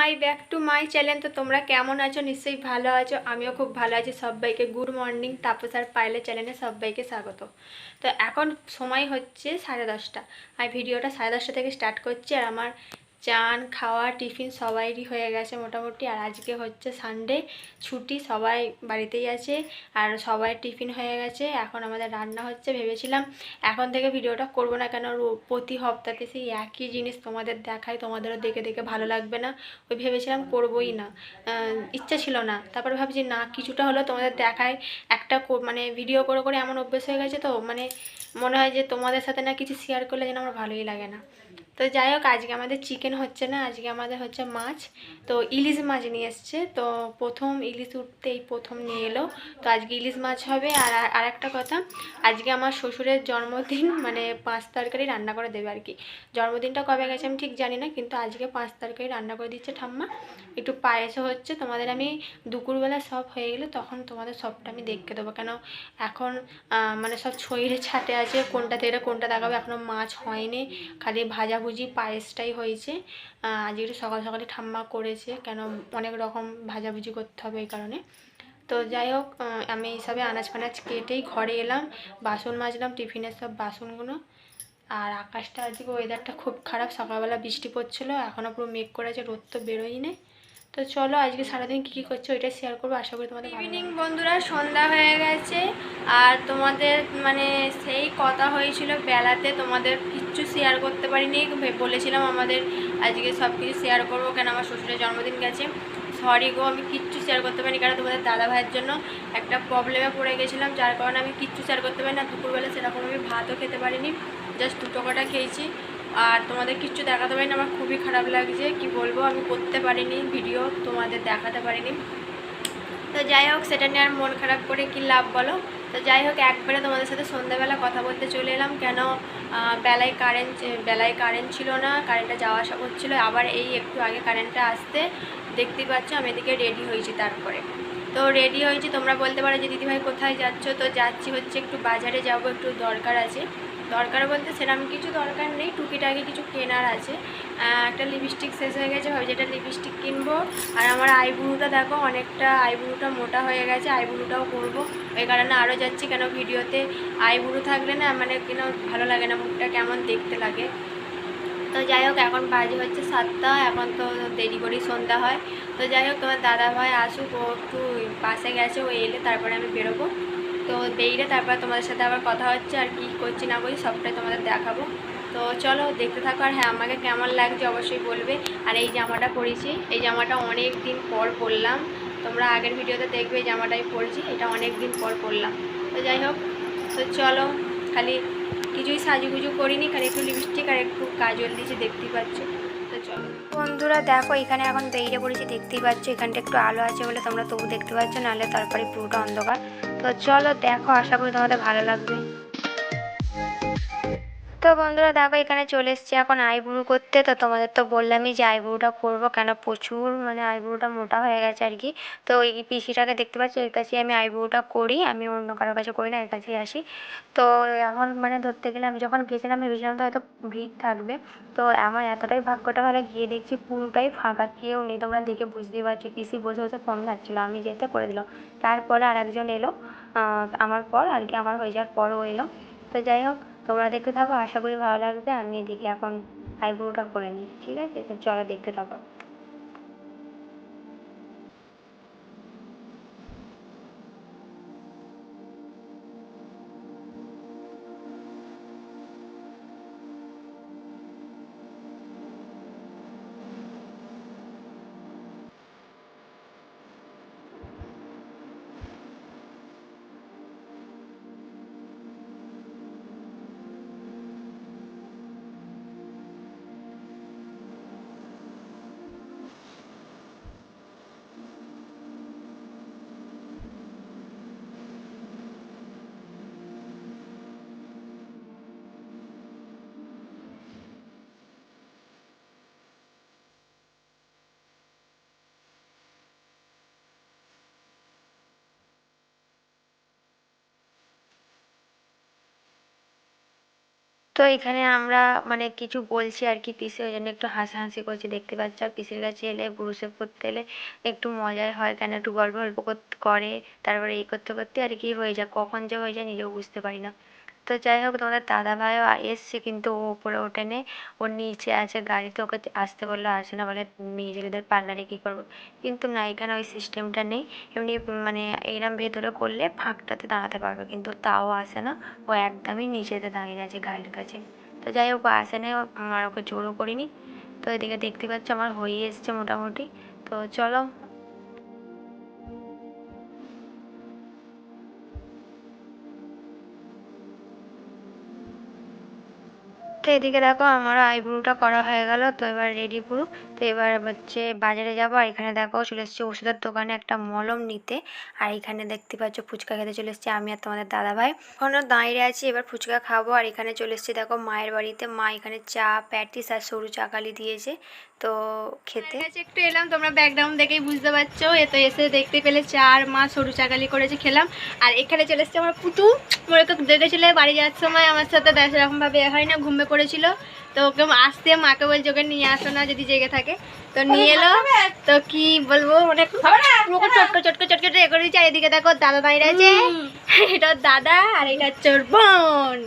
My back to my channel তো তোমরা কেমন আছো? নিশ্চয়ই ভালো আছো। আমিও খুব ভালো আছি। সবাইকে গুড মর্নিং তাপস আর পাইলে চ্যানেলে সবাইকে স্বাগত তো এখন সময় হচ্ছে সাড়ে দশটা। আর ভিডিওটা সাড়ে দশটা থেকে স্টার্ট করছি। আর আমার চান, খাওয়া, টিফিন সবাইরই হয়ে গেছে মোটামুটি। আর আজকে হচ্ছে সানডে ছুটি সবাই বাড়িতেই আছে আর সবাই টিফিন হয়ে গেছে। এখন আমাদের রান্না হচ্ছে ভেবেছিলাম এখন থেকে ভিডিওটা করব না কেন? প্রতি হপ্তাতে সেই একই জিনিস তোমাদের দেখাই, তোমাদেরও দেখে দেখে ভালো লাগবে না। ওই ভেবেছিলাম করবোই না। ইচ্ছা ছিল না। তারপরে ভাবছি, না, কিছুটা হলেও তোমাদের দেখায় একটা মানে ভিডিও করে করে এমন অভ্যেস হয়ে গেছে তো মানে মনে হয় যে তোমাদের সাথে না কিছু শেয়ার করলে যেন আমার ভালোই লাগে না। তো যাই হোক, আজকে আমাদের চিকেন হচ্ছে না, আজকে আমাদের হচ্ছে মাছ। তো ইলিশ মাছ নিয়ে এসছে। তো প্রথম ইলিশ উঠতেই প্রথম নিয়ে এলো। তো আজকে ইলিশ মাছ হবে। আর আর একটা কথা, আজকে আমার শ্বশুরের জন্মদিন মানে পাঁচ তরকারি রান্না করে দেবে আর কি জন্মদিনটা কবে গেছে আমি ঠিক জানি না, কিন্তু আজকে পাঁচ তরকারি রান্না করে দিচ্ছে ঠাম্মা। একটু পায়েসও হচ্ছে। তোমাদের আমি দুপুরবেলা সব হয়ে গেলে তখন তোমাদের সবটা আমি দেখতে দেবো। কেন এখন মানে সব ছইরে ছাটে আছে কোনটা থেকে কোনটা দেখাবে? এখনও মাছ হয়নি। খালি ভাজাভুজি, পায়েসটাই হয়েছে। আজকে সকাল সকালে ঠাম্মা করেছে, কেন অনেক রকম ভাজাভুজি করতে হবে এই কারণে। তো যাই হোক আমি এইসবে আনাজ ফানাজ কেটেই ঘরে এলাম, বাসন মাজলাম টিফিনের সব বাসনগুলো। আর আকাশটা, আজকে ওয়েদারটা খুব খারাপ, সকালবেলা বৃষ্টি পড়ছিলো এখনও পুরো মেঘ করেছে, রোদ তো বেরোই নেই। তো চলো আজকে সারাদিন কী কী করছ ওইটা শেয়ার করব আশা করি তোমাদের ইভিনিং বন্ধুরা সন্ধ্যা হয়ে গেছে আর তোমাদের মানে সেই কথা হয়েছিল বেলাতে তোমাদের কিচ্ছু শেয়ার করতে পারিনি বলেছিলাম আমাদের আজকে সব কিছু শেয়ার করব কেন আমার শ্বশুরের জন্মদিন গেছে। সরি গো আমি কিচ্ছু শেয়ার করতে পারিনি কারণ তোমাদের দাদা ভাইয়ের জন্য একটা প্রবলেমে পড়ে গেছিলাম যার কারণে আমি কিচ্ছু শেয়ার করতে পারি না দুপুরবেলা সেরকম আমি ভাতও খেতে পারিনি জাস্ট দুটো কটা খেয়েছি। আর তোমাদের কিচ্ছু দেখাতে পারিনি, আমার খুবই খারাপ লাগছে, কি বলব, আমি করতে পারিনি ভিডিও, তোমাদের দেখাতে পারিনি। তো যাই হোক, সেটা নিয়ে আর মন খারাপ করে কি লাভ বলো? তো যাই হোক, একবারে তোমাদের সাথে সন্ধ্যাবেলা কথা বলতে চলে এলাম, কেন বেলায় কারেন্ট বেলায় কারেন্ট ছিল না কারেন্টটা যাওয়া আসা করছিল, আবার এই একটু আগে কারেন্টটা আসতে দেখতেই পাচ্ছ, আমি এদিকে রেডি হয়েছি তারপরে। তো রেডি হয়েছি, তোমরা বলতে পারো যে দিদিভাই কোথায় যাচ্ছ? তো যাচ্ছি হচ্ছে একটু বাজারে যাব, একটু দরকার আছে। দরকার বলতে সেরকম কিছু দরকার নেই, টুকিটাকি কিছু কেনার আছে। একটা লিপস্টিক শেষ হয়ে গেছে ভাবছি একটা লিপস্টিক কিনবো। আর আমার আইব্রুটা দেখো, অনেকটা আইব্রুটা মোটা হয়ে গেছে আইব্রুটাও করব ওই কারণে আরও যাচ্ছি কেন ভিডিওতে। আইব্রু থাকলে না মানে কেন ভালো লাগে না, মুখটা কেমন দেখতে লাগে। তো যাই হোক, এখন বাজে হচ্ছে সাতটা, এখন তো দেরি করেই সন্ধ্যা হয়। তো যাই হোক, তোমার দাদা ভাই আসুক, ও একটু পাশে গেছে, ও এলে তারপরে আমি বেরোবো। তো বেরিয়ে তারপর তোমাদের সাথে আবার কথা হচ্ছে আর কি করছি না করছি সবটাই তোমাদের দেখাবো। তো চলো দেখতে থাকো আর হ্যাঁ আমাকে কেমন লাগছে অবশ্যই বলবে। আর এই জামাটা পরেছি। এই জামাটা অনেক দিন পর পরলাম। তোমরা আগের ভিডিওতে দেখবে এই জামাটা আমি পরেছি। এটা অনেক দিন পর পরলাম। তো যাই হোক, তো চলো খালি কিছুই সাজুগুজু করিনি, খালি একটু লিপস্টিক আর একটু কাজল দিয়েছি, দেখতেই পাচ্ছ। তো চলো। বন্ধুরা, দেখো, এখানে এখন বেরিয়ে পড়েছি, দেখতেই পাচ্ছ। এখানটা একটু আলো আছে বলে তোমরা তবু দেখতে পাচ্ছ, নাহলে তারপরে পুরোটা অন্ধকার। তো চলো দেখো আশা করি তোমাদের ভালো লাগবে। তো বন্ধুরা দেখো, এখানে চলে এসেছি এখন আইব্রু করতে। তো তোমাদের তো বললামই যে আইব্রুটা করব কেন? প্রচুর মানে আইব্রুটা মোটা হয়ে গেছে আর কি। তো এই পিসিটাকে দেখতে পাচ্ছি? এর কাছেই আমি আইব্রুটা করি। আমি অন্য কারোর কাছে করি না, এর কাছেই আসি। তো এখন মানে ধরতে গেলে আমি যখন গেছিলাম ভেবেছিলাম তো হয়তো ভিড় থাকবে। তো আমার এতটাই ভাগ্যটা ভালো, গিয়ে দেখছি পুরোটাই ফাঁকা, কেউ নেই। তোমরা দেখে বুঝতেই পারছ, পিসি বসে বসে ফোন ঘাটছিল আমি যেতে করে দিলাম। তারপরে আর একজন এলো আমার পর আর কি, আমার হয়ে যাওয়ার পরও এলো। তো যাই হোক তোমরা দেখতে থাকো, আশা করি ভালো লাগবে। আমি এদিকে এখন আইব্রোটা করে নিই ঠিক আছে? তো চলো দেখতে থাকো। তো এখানে আমরা মানে কিছু বলছি আর কি পিসি ওই জন্য একটু হাসাহাসি করছি। দেখতে পাচ্ছ আর পিসির কাছে এলে গ্রুসেপ করতে এলে একটু মজাই হয়। কেন একটু গল্প গল্প করে, তারপরে এই করতে করতে আর কি হয়ে যায়, কখন যে হয়ে যায় নিজেও বুঝতে পারি না। তো যাই হোক, তোমাদের দাদা ভাইও এসছে কিন্তু ও উপরে ওঠেনি। ও নিচে আছে, গাড়িতে ওকে আসতে বলল, আসে না বলে নিজেদের পার্লারে কী করব? কিন্তু না, এখানে ওই সিস্টেমটা নেই। এমনি মানে এরম ভেতরে করলে ফাঁকটাতে দাঁড়াতে পারবে, কিন্তু তাও আসে না। ও একদমই নিচেতে দাঁড়িয়ে আছে গাড়ির কাছে। তো যাই হোক, ও আসে না আর ওকে জোরও করিনি। তো এদিকে দেখতে পাচ্ছ, আমার হয়ে এসছে মোটামুটি। তো চলো তো এদিকে দেখো আমার আইব্রুটা করা হয়ে গেল, তো এবার রেডি পুরো। তো এবার হচ্ছে বাজারে যাব, আর এখানে দেখো চলে এসেছি ওষুধের দোকানে একটা মলম নিতে। আর এখানে দেখতে পাচ্ছ ফুচকা খেতে চলে এসেছি আমি আর তোমাদের দাদা ভাই ওখানে দাঁড়িয়ে আছি, এবার ফুচকা খাব। আর এখানে চলে এসেছি দেখো মায়ের বাড়িতে। মা এখানে চা, প্যাটিস আর সরু চাকালি দিয়েছে। তো খেতে। কাছে একটু এলাম তোমরা ব্যাকগ্রাউন্ড দেখেই বুঝতে পারছ। এ তো এসে দেখতে পেলে চার মা সরু চাকালি করেছে খেলাম। আর এখানে চলে এসছে আমার পুতু। মনে তো দেখেছিলে বাড়ি যাওয়ার সময় আমার সাথে দেখ সেরকমভাবে এ হয় না ঘুমে পড়েছিল। তো ওকে আসতে মাকে বলছে ওকে নিয়ে আসো না যদি জেগে থাকে। তো নিয়ে এলো। তো কি বলব মানে চটকো চটকো চটকো এ করে দিচ্ছে আর এদিকে দেখো দাদা দাঁড়িয়ে আছে। এটা দাদা আর এটা হচ্ছে ওর বোন।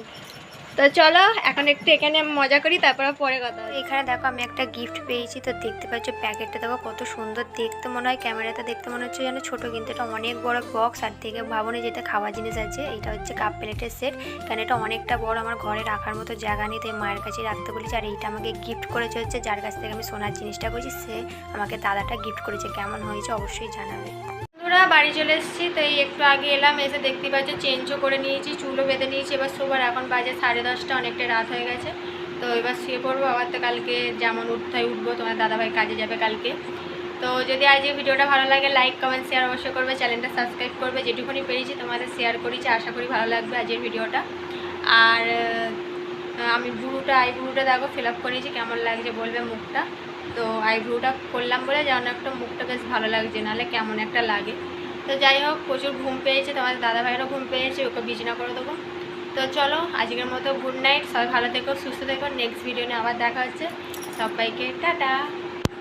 তো চলো, এখন একটু এখানে মজা করি, তারপরে পরে কথা এখানে দেখো, আমি একটা গিফট পেয়েছি, তো দেখতে পাচ্ছ প্যাকেটটা দেখো, কত সুন্দর দেখতে মনে হয়, ক্যামেরাতে দেখতে মনে হচ্ছে যেন ছোটো, কিন্তু এটা অনেক বড় বক্স আর থেকে ভাবনে যেটা খাওয়া জিনিস আছে, এটা হচ্ছে কাপ প্লেটের সেট কারণ এটা অনেকটা বড়, আমার ঘরে রাখার মতো জায়গা নেই, তাই মায়ের কাছে রাখতে বলেছি, আর এইটা আমাকে গিফট করেছে হচ্ছে, যার কাছ থেকে আমি সোনার জিনিসটা করেছি সে আমাকে দাদাটা গিফট করেছে, কেমন হয়েছে অবশ্যই জানাবে। বন্ধুরা বাড়ি চলে এসেছি, তো এই একটু আগে এলাম, এসে দেখতে পাচ্ছ, চেঞ্জও করে নিয়েছি, চুলও বেঁধে নিয়েছি, এবার শোবার এখন বাজে সাড়ে দশটা, অনেকটা রাত হয়ে গেছে। তো এবার শুয়ে পড়ব, আবার তো কালকে যেমন উঠতে হয় উঠবো, তোমার দাদাভাই কাজে যাবে কালকে। তো যদি আজ এই ভিডিওটা ভালো লাগে লাইক কমেন্ট শেয়ার অবশ্যই করবে চ্যানেলটা সাবস্ক্রাইব করবে, যেটুকুনি পেরেছি তোমাদের শেয়ার করেছি, আশা করি ভালো লাগবে আজকের ভিডিওটা। আর আমি ব্রুটা আইব্রুটা দেখো ফিল আপ করেছি, কেমন লাগছে বলবে মুখটা। তো আইব্রুটা করলাম বলে যেন একটা মুখটা বেশ ভালো লাগছে, নাহলে কেমন একটা লাগে। তো যাই হোক, প্রচুর ঘুম পেয়েছে, তোমাদের দাদা ভাইয়েরও ঘুম পেয়েছে, ওকে বিছনা করে দেবো। তো চলো, আজকের মতো গুড নাইট সবাই ভালো থেকো, সুস্থ থেকো নেক্সট ভিডিও নিয়ে আবার দেখা হচ্ছে। সবাইকে, টাটা!